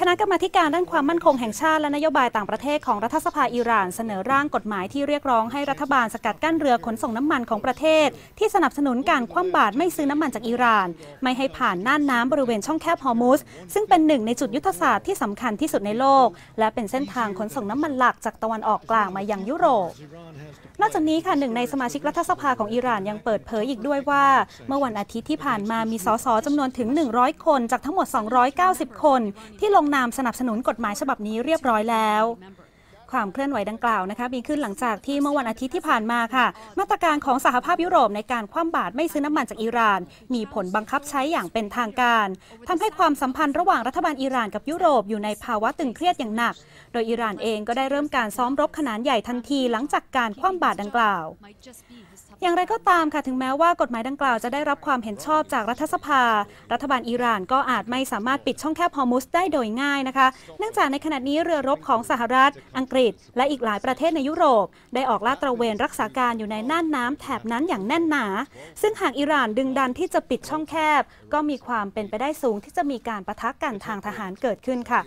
คณะกรรมาการด้านความมั่นคงแห่งชาติและนโยบายต่างประเทศของรัฐสภาอิหร่านเสนอร่างกฎหมายที่เรียกร้องให้รัฐบาลสกัดกั้นเรือขนส่งน้ำมันของประเทศ ที่สนับสนุนการคว่ำบาตรไม่ซื้อน้ำมันจากอิหร่าน ไม่ให้ผ่านน่านน้ำบริเวณช่องแคบฮอร์มุสซึ่งเป็นหนึ่งในจุดยุทธศาสตร์ที่สำคัญที่สุดในโลก และเป็นเส้นทางขนส่งน้ำมันหลักจากตะวันออกกลางมายังยุโรปนอกจากนี้ค่ะหนึ่งในสมาชิกรัฐสภาของอิหร่านยังเปิดเผยอีกด้วยว่า เมื่อวันอาทิตย์ที่ผ่านมามีสสจำนวนถึง 100 คนจากทั้งหมด90 คน ที่ลงนามสนับสนุนกฎหมายฉบับนี้เรียบร้อยแล้ว ความเคลื่อนไหวดังกล่าวนะคะมีขึ้นหลังจากที่เมื่อวันอาทิตย์ที่ผ่านมาค่ะ มาตรการของสหภาพยุโรปในการคว่ำบาตรไม่ซื้อน้ำมันจากอิหร่าน มีผลบังคับใช้อย่างเป็นทางการทำให้ความสัมพันธ์ระหว่างรัฐบาลอิหร่านกับยุโรปอยู่ในภาวะตึงเครียดอย่างหนัก โดยอิหร่านเองก็ได้เริ่มการซ้อมรบขนาดใหญ่ทันทีหลังจากการคว่ำบาตรดังกล่าว อย่างไรก็ตามค่ะถึงแม้ว่ากฎหมายดังกล่าวจะได้รับความเห็นชอบจากรัฐสภา รัฐบาลอิหร่านก็อาจไม่สามารถปิดช่องแคบฮอร์มุสได้โดยง่ายนะคะ เนื่องจากในขณะนี้เรือรบของสหรัฐ อังกฤษและอีกหลายประเทศในยุโรป ได้ออกลาดตระเวนรักษาการอยู่ในน่านน้ำแถบนั้นอย่างแน่นหนา ซึ่งหากอิหร่านดึงดันที่จะปิดช่องแคบ ก็มีความเป็นไปได้สูงที่จะมีการประทะกันทางทหารเกิดขึ้นค่ะ